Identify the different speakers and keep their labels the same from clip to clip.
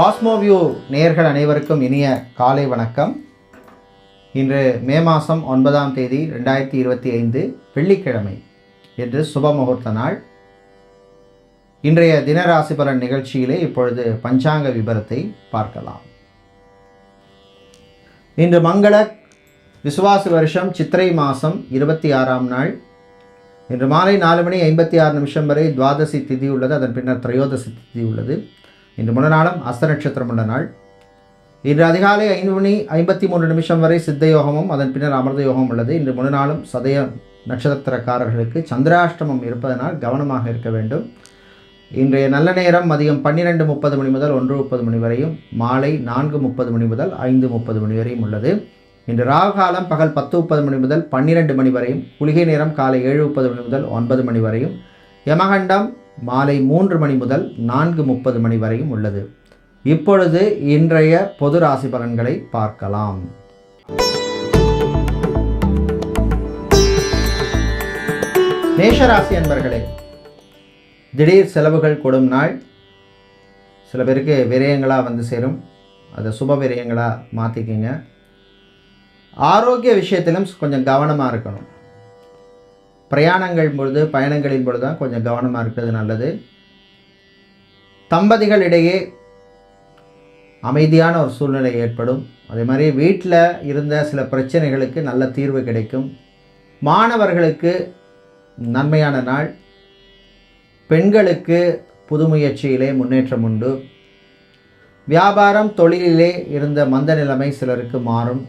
Speaker 1: Cosmoview நேயர்கள் அனைவருக்கும் இனிய காலை வணக்கம். இன்று மே மாதம் ஒன்பதாம் தேதி ரெண்டாயிரத்தி இருபத்தி ஐந்து வெள்ளிக்கிழமை என்று சுப முகூர்த்த நாள். இன்றைய தினராசி பலன் நிகழ்ச்சியிலே இப்பொழுது பஞ்சாங்க விபரத்தை பார்க்கலாம். இன்று மங்கள விசுவாச வருஷம் சித்திரை மாதம் இருபத்தி ஆறாம் நாள். இன்று மாலை நாலு மணி ஐம்பத்தி ஆறு நிமிஷம் வரை துவாதசி திதி உள்ளது. அதன் பின்னர் திரையோதசி திதி உள்ளது. இன்று முன்னநாளும் அஸ்த நட்சத்திரம் உள்ள நாள். இன்று அதிகாலை ஐந்து மணி ஐம்பத்தி மூன்று நிமிஷம் வரை சித்த யோகமும் அதன் பின்னர் அமிர்த யோகம் உள்ளது. இன்று முன்னநாளும் சதய நட்சத்திரக்காரர்களுக்கு சந்திராஷ்டமம் இருப்பதனால் கவனமாக இருக்க வேண்டும். இன்றைய நல்ல நேரம் மதியம் பன்னிரெண்டு முப்பது மணி முதல் ஒன்று முப்பது மணி வரையும் மாலை நான்கு முப்பது மணி முதல் ஐந்து முப்பது மணி வரையும் உள்ளது. இன்று ராகு காலம் பகல் பத்து முப்பது மணி முதல் பன்னிரெண்டு மணி வரையும் குளிகை நேரம் காலை ஏழு முப்பது மணி முதல் ஒன்பது மணி வரையும். யமகண்டம் மாலை மூன்று மணி முதல் நான்கு முப்பது மணி வரையும் உள்ளது. இப்பொழுது இன்றைய பொது ராசி பலன்களை பார்க்கலாம். மேஷராசி அன்பர்களே திடீர் செலவுகள் கொடும் நாள். சில பேருக்கு விரயங்களாக வந்து சேரும். அதை சுப விரயங்களாக மாற்றிக்கிங்க ஆரோக்கிய விஷயத்திலும் கொஞ்சம் கவனமாக இருக்கணும். பிரயாணங்கள் பொழுது பயணங்களின் பொழுது தான் கொஞ்சம் கவனமாக இருக்கிறது நல்லது. தம்பதிகளிடையே அமைதியான ஒரு சூழ்நிலை ஏற்படும். அதே மாதிரி வீட்டில் இருந்த சில பிரச்சனைகளுக்கு நல்ல தீர்வு கிடைக்கும். மாணவர்களுக்கு நன்மையான நாள். பெண்களுக்கு புது முயற்சியிலே முன்னேற்றம் உண்டு. வியாபாரம் தொழிலிலே இருந்த மந்த நிலைமை சிலருக்கு மாறும்.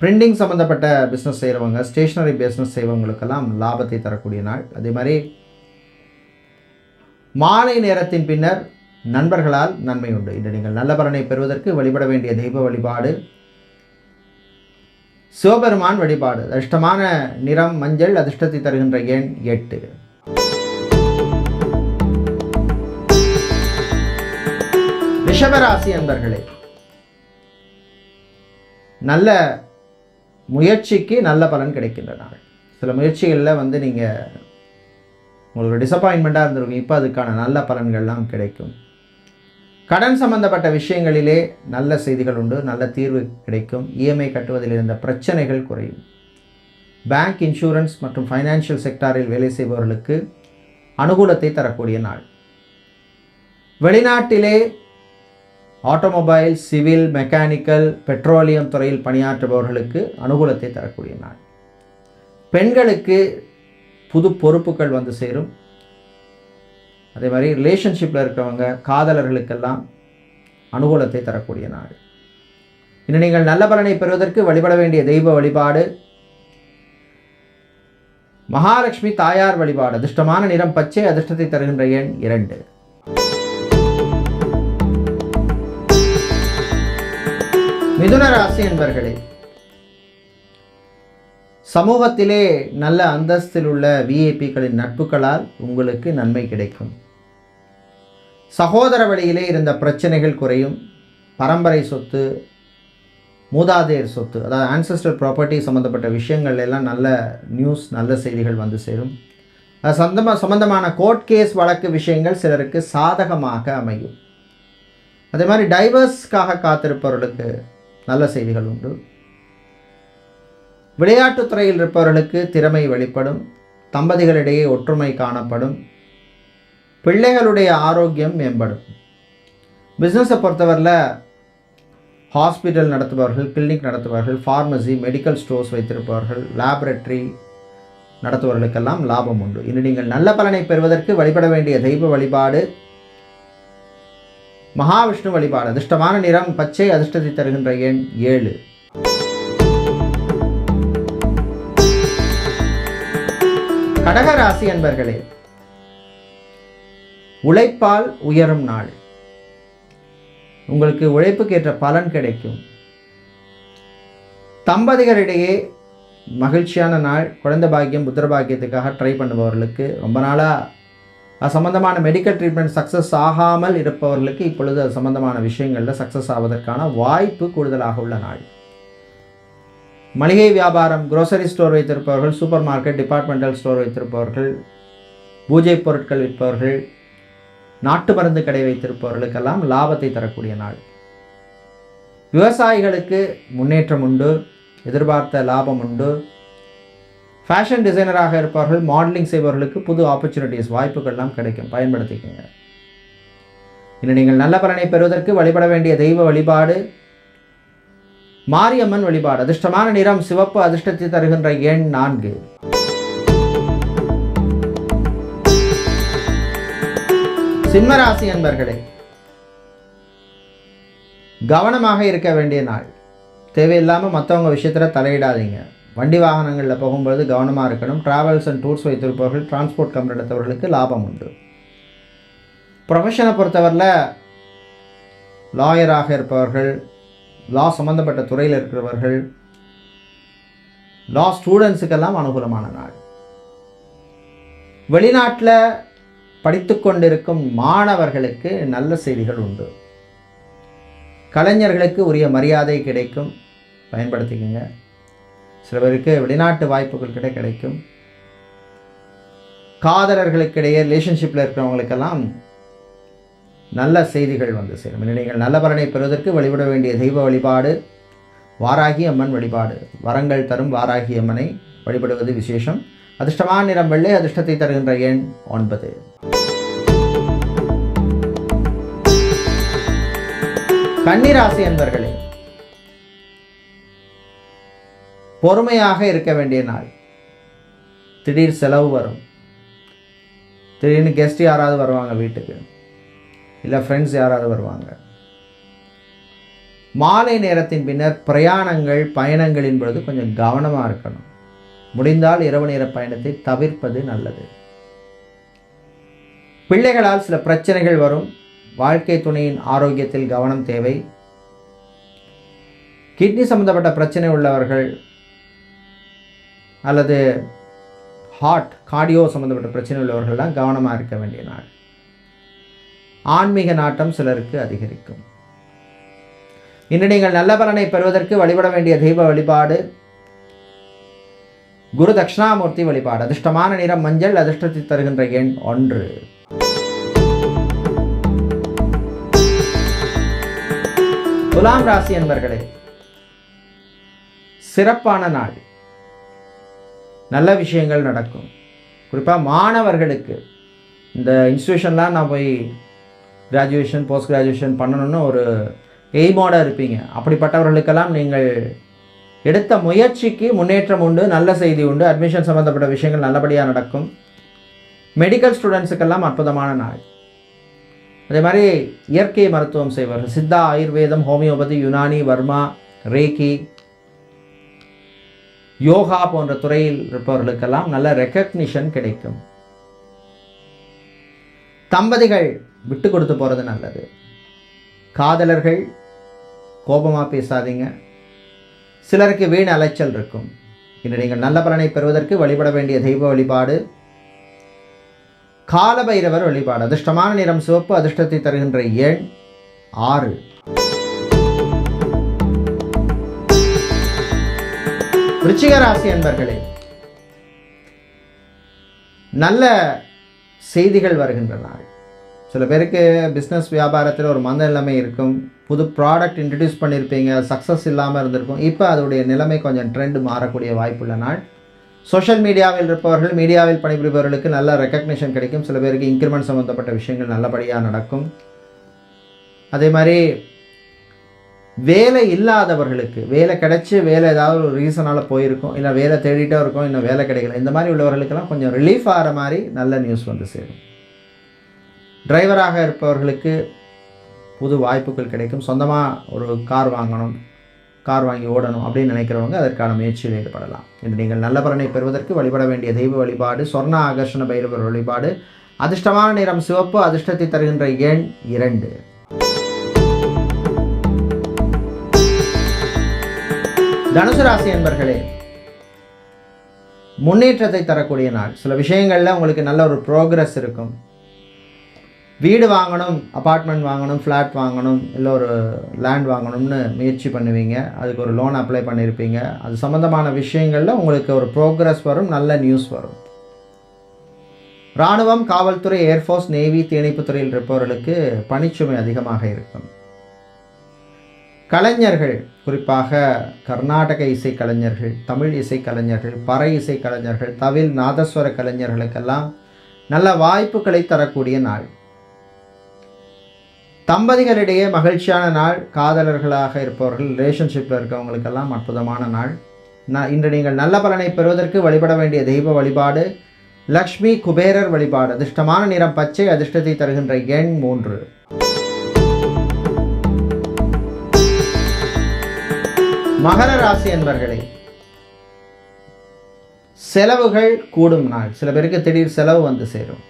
Speaker 1: பிரிண்டிங் சம்மந்தப்பட்ட பிஸ்னஸ் செய்கிறவங்க ஸ்டேஷ்னரி பிஸ்னஸ் செய்வங்களுக்கெல்லாம் லாபத்தை தரக்கூடிய நாள். அதே மாதிரி மாலை நேரத்தின் பின்னர் நண்பர்களால் நன்மை உண்டு. இன்று நீங்கள் நல்ல பலனை பெறுவதற்கு வழிபட வேண்டிய தெய்வ வழிபாடு சிவபெருமான் வழிபாடு அதிர்ஷ்டமான நிறம் மஞ்சள் அதிர்ஷ்டத்தை தருகின்ற எண் எட்டு. ரிஷபராசி அன்பர்களே நல்ல முயற்சிக்கு நல்ல பலன் கிடைக்கின்ற நாள் சில முயற்சிகளில் வந்து நீங்கள் உங்களுக்கு டிசப்பாயின்மெண்ட்டாக இருந்திருக்கும். இப்போ அதுக்கான நல்ல பலன்கள்லாம் கிடைக்கும். கடன் சம்பந்தப்பட்ட விஷயங்களிலே நல்ல செய்திகள் உண்டு நல்ல தீர்வு கிடைக்கும். இஎம்ஐ கட்டுவதில் இருந்த பிரச்சனைகள் குறையும். பேங்க் இன்சூரன்ஸ் மற்றும் ஃபைனான்சியல் செக்டாரில் வேலை செய்பவர்களுக்கு அனுகூலத்தை தரக்கூடிய நாள். வெளிநாட்டிலே ஆட்டோமொபைல் சிவில் மெக்கானிக்கல் பெட்ரோலியம் துறையில் பணியாற்றுபவர்களுக்கு அனுகூலத்தை தரக்கூடிய நாள். பெண்களுக்கு புது பொறுப்புகள் வந்து சேரும். அதே மாதிரி ரிலேஷன்ஷிப்பில் இருக்கிறவங்க காதலர்களுக்கெல்லாம் அனுகூலத்தை தரக்கூடிய நாள். இன்று நீங்கள் நல்ல பலனை பெறுவதற்கு வழிபட வேண்டிய தெய்வ வழிபாடு. மகாலட்சுமி தாயார் வழிபாடு. அதிர்ஷ்டமான நிறம் பச்சை அதிர்ஷ்டத்தை தருகின்ற எண் இரண்டு. மிதுன ராசி என்பர்களே சமூகத்திலே நல்ல அந்தஸ்தில் உள்ள விஐபிகளின் நட்புகளால் உங்களுக்கு நன்மை கிடைக்கும். சகோதர வழியிலே இருந்த பிரச்சனைகள் குறையும். பரம்பரை சொத்து மூதாதையர் சொத்து அதாவது ஆன்சஸ்டர் ப்ராப்பர்ட்டி சம்மந்தப்பட்ட விஷயங்கள் எல்லாம் நல்ல நியூஸ் நல்ல செய்திகள் வந்து சேரும். சந்தம சந்தமாக சம்பந்தமான கோர்ட் கேஸ் வழக்கு விஷயங்கள் சிலருக்கு சாதகமாக அமையும். அதே மாதிரி டைவர்ஸ்க்காக காத்திருப்பவர்களுக்கு நல்ல செய்திகள் உண்டு. விளையாட்டுத் துறையில் இருப்பவர்களுக்கு திறமை வெளிப்படும். தம்பதிகளிடையே ஒற்றுமை காணப்படும். பிள்ளைகளுடைய ஆரோக்கியம் மேம்படும். பிஸ்னஸை பொறுத்தவரையில் ஹாஸ்பிட்டல் நடத்துபவர்கள் கிளினிக் நடத்துபவர்கள் ஃபார்மசி மெடிக்கல் ஸ்டோர்ஸ் வைத்திருப்பவர்கள் லேபரட்டரி நடத்துபவர்களுக்கெல்லாம் லாபம் உண்டு. இன்று நீங்கள் நல்ல பலனை பெறுவதற்கு வழிபட வேண்டிய தெய்வ வழிபாடு மகாவிஷ்ணு வழிபாடு அதிர்ஷ்டமான நிறம் பச்சை அதிர்ஷ்டத்தை தருகின்ற எண் ஏழு. கடகராசி என்பர்களே உழைப்பால் உயரும் நாள். உங்களுக்கு உழைப்புக்கேற்ற பலன் கிடைக்கும். தம்பதிகளிடையே மகிழ்ச்சியான நாள் குழந்தை பாக்கியம் புத்திர பாக்கியத்துக்காக ட்ரை பண்ணுபவர்களுக்கு ரொம்ப நாளாக அது சம்மந்தமான மெடிக்கல் ட்ரீட்மெண்ட் சக்ஸஸ் ஆகாமல் இருப்பவர்களுக்கு இப்பொழுது அது சம்மந்தமான விஷயங்களில் சக்ஸஸ் ஆவதற்கான வாய்ப்பு கூடுதலாக உள்ள நாள். மளிகை வியாபாரம் குரோசரி ஸ்டோர் வைத்திருப்பவர்கள் சூப்பர் மார்க்கெட் டிபார்ட்மெண்டல் ஸ்டோர் வைத்திருப்பவர்கள் பூஜை பொருட்கள் விற்பவர்கள் நாட்டு மருந்து கடை வைத்திருப்பவர்களுக்கெல்லாம் லாபத்தை தரக்கூடிய நாள். விவசாயிகளுக்கு முன்னேற்றம் உண்டு எதிர்பார்த்த லாபம் உண்டு ஃபேஷன் டிசைனராக இருப்பார்கள் மாடலிங் செய்பவர்களுக்கு புது ஆப்பர்ச்சுனிட்டிஸ் வாய்ப்புகள்லாம் கிடைக்கும். பயன்படுத்திக்கோங்க. இன்று நீங்கள் நல்ல பலனை பெறுவதற்கு வழிபட வேண்டிய தெய்வ வழிபாடு மாரியம்மன் வழிபாடு அதிர்ஷ்டமான நிறம் சிவப்பு அதிர்ஷ்டத்தை தருகின்ற எண் நான்கு. சிம்மராசி அன்பர்களே கவனமாக இருக்க வேண்டிய நாள். தேவையில்லாமல் மற்றவங்க விஷயத்தில் தலையிடாதீங்க. வண்டி வாகனங்களில் போகும்பொழுது கவனமாக இருக்கணும். ட்ராவல்ஸ் அண்ட் டூர்ஸ் வைத்திருப்பவர்கள் டிரான்ஸ்போர்ட் கம்பெனி எடுத்தவர்களுக்கு லாபம் உண்டு. ப்ரொஃபஷனை பொறுத்தவரையில் லாயராக இருப்பவர்கள் லா சம்மந்தப்பட்ட துறையில் இருக்கிறவர்கள் லா ஸ்டூடெண்ட்ஸுக்கெல்லாம் அனுகூலமான நாள். வெளிநாட்டில் படித்து கொண்டிருக்கும் மாணவர்களுக்கு நல்ல செய்திகள் உண்டு. கலைஞர்களுக்கு உரிய மரியாதை கிடைக்கும். பயன்படுத்திக்கங்க. சில பேருக்கு வெளிநாட்டு வாய்ப்புகள் கிட்ட கிடைக்கும். காதலர்களுக்கிடையே ரிலேஷன்ஷிப்பில் இருக்கிறவங்களுக்கெல்லாம் நல்ல செய்திகள் வந்து சேரும். நீங்கள் நல்ல பலனை பெறுவதற்கு வழிபட வேண்டிய தெய்வ வழிபாடு வாராகி அம்மன் வழிபாடு வரங்கள் தரும் வாராகி அம்மனை வழிபடுவது விசேஷம். அதிர்ஷ்டமான நிறம் வெள்ளை அதிர்ஷ்டத்தை தருகின்ற எண் ஒன்பது. கன்னிராசி என்பர்களே பொறுமையாக இருக்க வேண்டிய நாள். திடீர் செலவு வரும். திடீர்னு கெஸ்ட் யாராவது வருவாங்க வீட்டுக்கு. இல்லை ஃப்ரெண்ட்ஸ் யாராவது வருவாங்க. மாலை நேரத்தின் பின்னர் பிரயாணங்கள் பயணங்களின் பொழுது கொஞ்சம் கவனமாக இருக்கணும். முடிந்தால் இரவு நேர பயணத்தை தவிர்ப்பது நல்லது. பிள்ளைகளால் சில பிரச்சனைகள் வரும். வாழ்க்கை துணையின் ஆரோக்கியத்தில் கவனம் தேவை. கிட்னி சம்பந்தப்பட்ட பிரச்சனை உள்ளவர்கள் அல்லது ஹார்ட் கார்டியோ சம்மந்தப்பட்ட பிரச்சனை உள்ளவர்கள்லாம் கவனமாக இருக்க வேண்டிய நாள். ஆன்மீக நாட்டம் சிலருக்கு அதிகரிக்கும். இன்று நீங்கள் நல்ல பலனை பெறுவதற்கு வழிபட வேண்டிய தெய்வ வழிபாடு குரு தட்சிணாமூர்த்தி வழிபாடு அதிர்ஷ்டமான நிறம் மஞ்சள் அதிர்ஷ்டத்தை தருகின்ற எண் ஒன்று. துலாம் ராசி என்பர்களே சிறப்பான நாள். நல்ல விஷயங்கள் நடக்கும். குறிப்பாக மாணவர்களுக்கு. இந்த இன்ஸ்டியூஷன்லாம் நான் போய் கிராஜுவேஷன் போஸ்ட் கிராஜுவேஷன் பண்ணணும்னு ஒரு எய்மோட இருப்பீங்க. அப்படிப்பட்டவர்களுக்கெல்லாம் நீங்கள் எடுத்த முயற்சிக்கு முன்னேற்றம் உண்டு நல்ல செய்தி உண்டு அட்மிஷன் சம்மந்தப்பட்ட விஷயங்கள் நல்லபடியாக நடக்கும். மெடிக்கல் ஸ்டூடெண்ட்ஸுக்கெல்லாம் அற்புதமான நாள். அதே மாதிரி இயற்கை மருத்துவம் செய்வார்கள் சித்தா ஆயுர்வேதம் ஹோமியோபதி யுனானி வர்மா ரேக்கி யோகா போன்ற துறையில் இருப்பவர்களுக்கெல்லாம் நல்ல ரெக்கக்னிஷன் கிடைக்கும். தம்பதிகள் விட்டு கொடுத்து போகிறது நல்லது. காதலர்கள் கோபமாக பேசாதீங்க. சிலருக்கு வீண் அலைச்சல் இருக்கும். இன்று நீங்கள் நல்ல பலனை பெறுவதற்கு வழிபட வேண்டிய தெய்வ வழிபாடு. காலபைரவர் வழிபாடு. அதிர்ஷ்டமான நிறம் சிவப்பு அதிர்ஷ்டத்தை தருகின்ற எண் ஆறு. விருச்சிக ராசி அன்பர்களே நல்ல செய்திகள் வருகின்றன. சில பேருக்கு பிஸ்னஸ் வியாபாரத்தில் ஒரு மந்த நிலைமை இருக்கும். புது ப்ராடக்ட் இன்ட்ரடியூஸ் பண்ணியிருப்பீங்க சக்ஸஸ் இல்லாமல் இருந்திருக்கும். இப்போ அதோடைய நிலைமை கொஞ்சம் ட்ரெண்ட் மாறக்கூடிய வாய்ப்புள்ள நாள். சோஷியல் மீடியாவில் இருப்பவர்கள் மீடியாவில் பணிபுரிபவர்களுக்கு நல்ல ரெக்கக்னிஷன் கிடைக்கும். சில பேருக்கு இன்க்ரிமெண்ட் சம்மந்தப்பட்ட விஷயங்கள் நல்லபடியாக நடக்கும். அதே மாதிரி வேலை இல்லாதவர்களுக்கு வேலை கிடைச்சி வேலை ஏதாவது ஒரு ரீசனால் போயிருக்கும் இல்லை வேலை தேடிட்டே இருக்கும் இன்னும் வேலை கிடைக்கல இந்த மாதிரி உள்ளவர்களுக்கெல்லாம் கொஞ்சம் ரிலீஃப் ஆகிற மாதிரி நல்ல நியூஸ் வந்து சேரும். டிரைவராக இருப்பவர்களுக்கு புது வாய்ப்புகள் கிடைக்கும். சொந்தமாக ஒரு கார் வாங்கணும் கார் வாங்கி ஓடணும் அப்படின்னு நினைக்கிறவங்க அதற்கான முயற்சியில் ஈடுபடலாம். இன்று நீங்கள் நல்ல பலனை பெறுவதற்கு வழிபட வேண்டிய தெய்வ வழிபாடு சொர்ண ஆகர்ஷண பைரவர் வழிபாடு அதிர்ஷ்டமான நிறம் சிவப்பு அதிர்ஷ்டத்தை தருகின்ற எண் இரண்டு. தனுசு ராசி என்பர்களே முன்னேற்றத்தை தரக்கூடிய நாள். சில விஷயங்களில் உங்களுக்கு நல்ல ஒரு ப்ரோக்ரஸ் இருக்கும். வீடு வாங்கணும் அப்பார்ட்மெண்ட் வாங்கணும் ஃப்ளாட் வாங்கணும் இல்லை ஒரு லேண்ட் வாங்கணும்னு முயற்சி பண்ணுவீங்க. அதுக்கு ஒரு லோன் அப்ளை பண்ணியிருப்பீங்க அது சம்மந்தமான விஷயங்களில் உங்களுக்கு ஒரு ப்ரோக்ரஸ் வரும் நல்ல நியூஸ் வரும். இராணுவம் காவல்துறை ஏர்ஃபோர்ஸ் நேவி தீயணைப்புத்துறையில் இருப்பவர்களுக்கு பணிச்சுமை அதிகமாக இருக்கும். கலைஞர்கள் குறிப்பாக கர்நாடக இசை கலைஞர்கள் தமிழ் இசை கலைஞர்கள் பறை இசை கலைஞர்கள் தவில் நாதஸ்வர கலைஞர்களுக்கெல்லாம் நல்ல வாய்ப்புகளை தரக்கூடிய நாள். தம்பதிகளிடையே மகிழ்ச்சியான நாள் காதலர்களாக இருப்பவர்கள் ரிலேஷன்ஷிப்பில் இருக்கவங்களுக்கெல்லாம் அற்புதமான நாள். நான் இன்று நீங்கள் நல்ல பலனை பெறுவதற்கு வழிபட வேண்டிய தெய்வ வழிபாடு லக்ஷ்மி குபேரர் வழிபாடு அதிர்ஷ்டமான நிறம் பச்சை அதிர்ஷ்டத்தை தருகின்ற எண் மூன்று. மகர ராசி என்பர்களே செலவுகள் கூடும் நாள். சில பேருக்கு திடீர் செலவு வந்து சேரும்.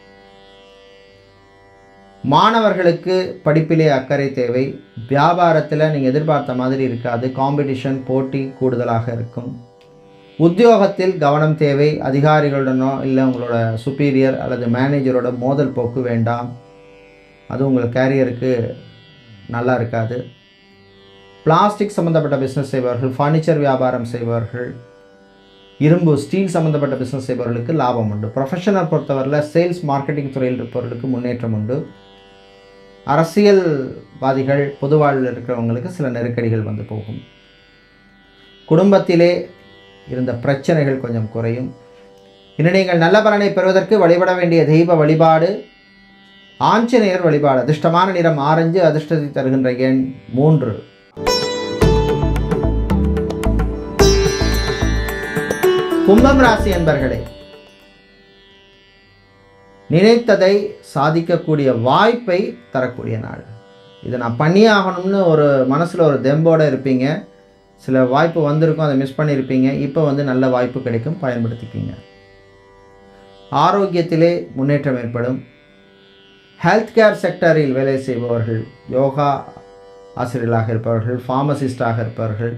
Speaker 1: மாணவர்களுக்கு படிப்பிலே அக்கறை தேவை. வியாபாரத்தில் நீங்கள் எதிர்பார்த்த மாதிரி இருக்காது. காம்படிஷன் போட்டி கூடுதலாக இருக்கும். உத்தியோகத்தில் கவனம் தேவை. அதிகாரிகளுடனோ இல்லை உங்களோட சுப்பீரியர் அல்லது மேனேஜரோட மோதல் போக்கு வேண்டாம். அது உங்கள் கேரியருக்கு நல்லா இருக்காது. பிளாஸ்டிக் சம்மந்தப்பட்ட பிஸ்னஸ் செய்பவர்கள் ஃபர்னிச்சர் வியாபாரம் செய்பவர்கள் இரும்பு ஸ்டீல் சம்மந்தப்பட்ட பிஸ்னஸ் செய்பவர்களுக்கு லாபம் உண்டு. ப்ரொஃபஷனல் பொறுத்தவரையில் சேல்ஸ் மார்க்கெட்டிங் துறையில் இருப்பவர்களுக்கு முன்னேற்றம் உண்டு. அரசியல்வாதிகள் பொது வாழ்வில் இருக்கிறவங்களுக்கு சில நெருக்கடிகள் வந்து போகும். குடும்பத்திலே இருந்த பிரச்சனைகள் கொஞ்சம் குறையும். இன்று நீங்கள் நல்ல பலனை பெறுவதற்கு வழிபட வேண்டிய தெய்வ வழிபாடு ஆஞ்சநேயர் வழிபாடு அதிர்ஷ்டமான நிறம் ஆரஞ்சு அதிர்ஷ்டத்தை தருகின்ற எண் மூன்று. கும்பம் ராசி என்பர்களே நினைத்ததை சாதிக்கக்கூடிய வாய்ப்பை தரக்கூடிய நாள். இதை நான் பண்ணியே ஆகணும்னு ஒரு மனசில் ஒரு தெம்போடு இருப்பீங்க. சில வாய்ப்பு வந்திருக்கும் அதை மிஸ் பண்ணியிருப்பீங்க இப்போ வந்து நல்ல வாய்ப்பு கிடைக்கும் பயன்படுத்திக்கிங்க ஆரோக்கியத்திலே முன்னேற்றம் ஏற்படும். ஹெல்த் கேர் செக்டரில் வேலை செய்பவர்கள் யோகா ஆசிரியர்களாக இருப்பவர்கள் ஃபார்மசிஸ்டாக இருப்பவர்கள்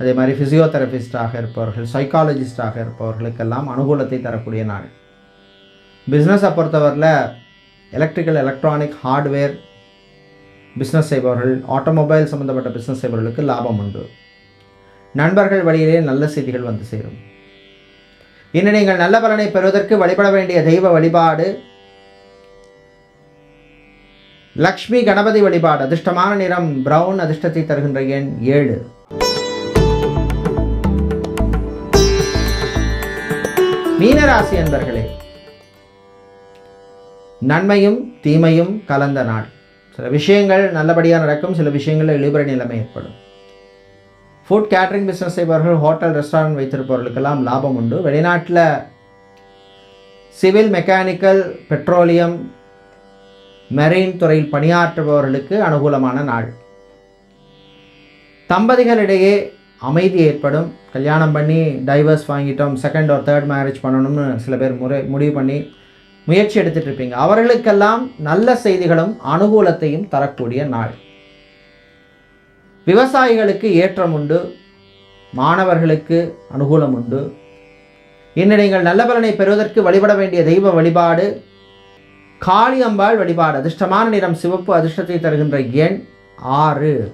Speaker 1: அதே மாதிரி ஃபிசியோதெரபிஸ்டாக இருப்பவர்கள் சைக்காலஜிஸ்டாக இருப்பவர்களுக்கெல்லாம் அனுகூலத்தை தரக்கூடிய நாள். பிஸ்னஸை பொறுத்தவரையில் எலக்ட்ரிக்கல் எலக்ட்ரானிக் ஹார்ட்வேர் பிஸ்னஸ் செய்பவர்கள் ஆட்டோமொபைல் சம்மந்தப்பட்ட பிஸ்னஸ் செய்பவர்களுக்கு லாபம் உண்டு. நண்பர்கள் வழியிலே நல்ல செய்திகள் வந்து சேரும். இன்று நீங்கள் நல்ல பலனை பெறுவதற்கு வழிபட வேண்டிய தெய்வ வழிபாடு லக்ஷ்மி கணபதி வழிபாடு அதிர்ஷ்டமான நிறம் பிரவுன் அதிர்ஷ்டத்தை தருகின்ற எண் ஏழு. மீனராசி அன்பர்களே நன்மையும் தீமையும் கலந்த நாள். சில விஷயங்கள் நல்லபடியாக நடக்கும் சில விஷயங்களில் இழுபறி நிலைமை ஏற்படும். ஃபுட் கேட்ரிங் பிஸ்னஸ் செய்பவர்கள் ஹோட்டல் ரெஸ்டாரண்ட் வைத்திருப்பவர்களுக்கெல்லாம் லாபம் உண்டு. வெளிநாட்டில் சிவில் மெக்கானிக்கல் பெட்ரோலியம் மெரெயின் துறையில் பணியாற்றுபவர்களுக்கு அனுகூலமான நாள். தம்பதிகளிடையே அமைதி ஏற்படும். கல்யாணம் பண்ணி டைவர்ஸ் வாங்கிட்டோம். செகண்ட் ஒரு தேர்ட் மேரேஜ் பண்ணணும்னு சில பேர் முறை முடிவு பண்ணி முயற்சி எடுத்துகிட்டு இருப்பீங்க. அவர்களுக்கெல்லாம் நல்ல செய்திகளும் அனுகூலத்தையும் தரக்கூடிய நாள். விவசாயிகளுக்கு ஏற்றம் உண்டு. மாணவர்களுக்கு அனுகூலம் உண்டு. இன்று நீங்கள் நல்ல பலனை பெறுவதற்கு வழிபட வேண்டிய தெய்வ வழிபாடு காளியம்பாள் வழிபாடு. அதிர்ஷ்டமான நிறம் சிவப்பு அதிர்ஷ்டத்தை தருகின்ற எண் ஆறு.